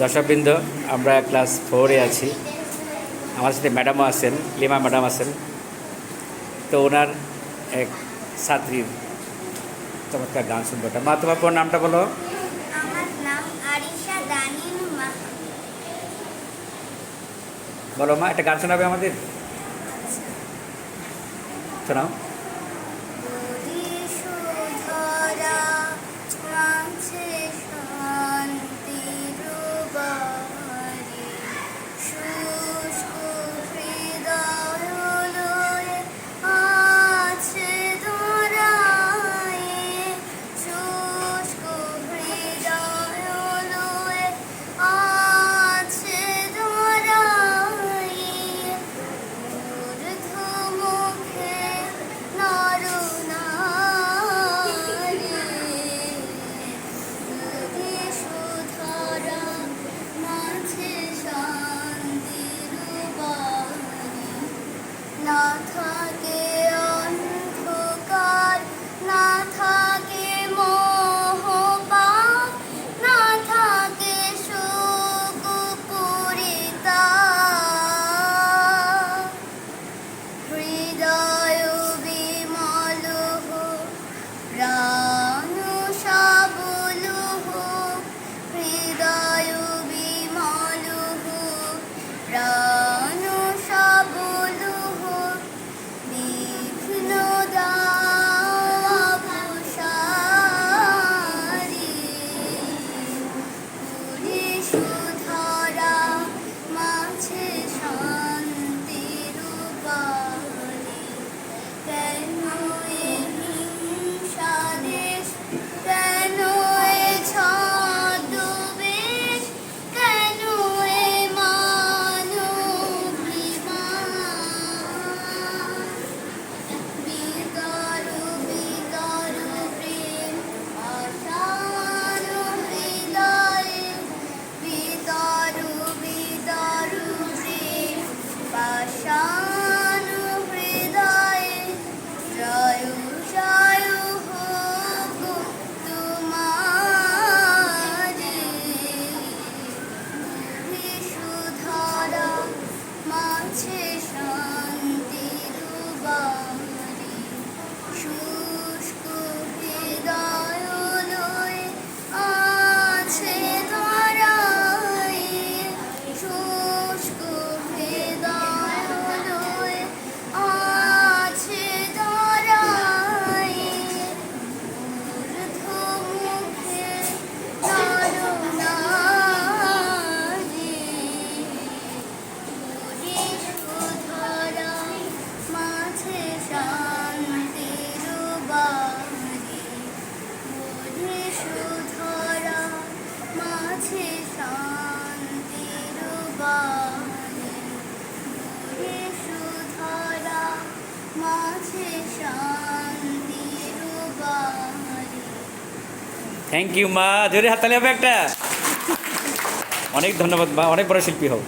দর্শকবৃন্দ আমরা ক্লাস ফোরে আছি। আমার সাথে ম্যাডামও আছেন লিমা ম্যাডাম আছেন। তো ওনার এক ছাত্রী। চমৎকার গান শুনব মা তোমার পর নামটা বলো। বলো মা একটা গান শোনাবে আমাদের? শোনাও। 手。থ্যাংক ইউ মা। ধরে হাততালি হবে একটা। অনেক ধন্যবাদ মা। অনেক বড় শিল্পী হোক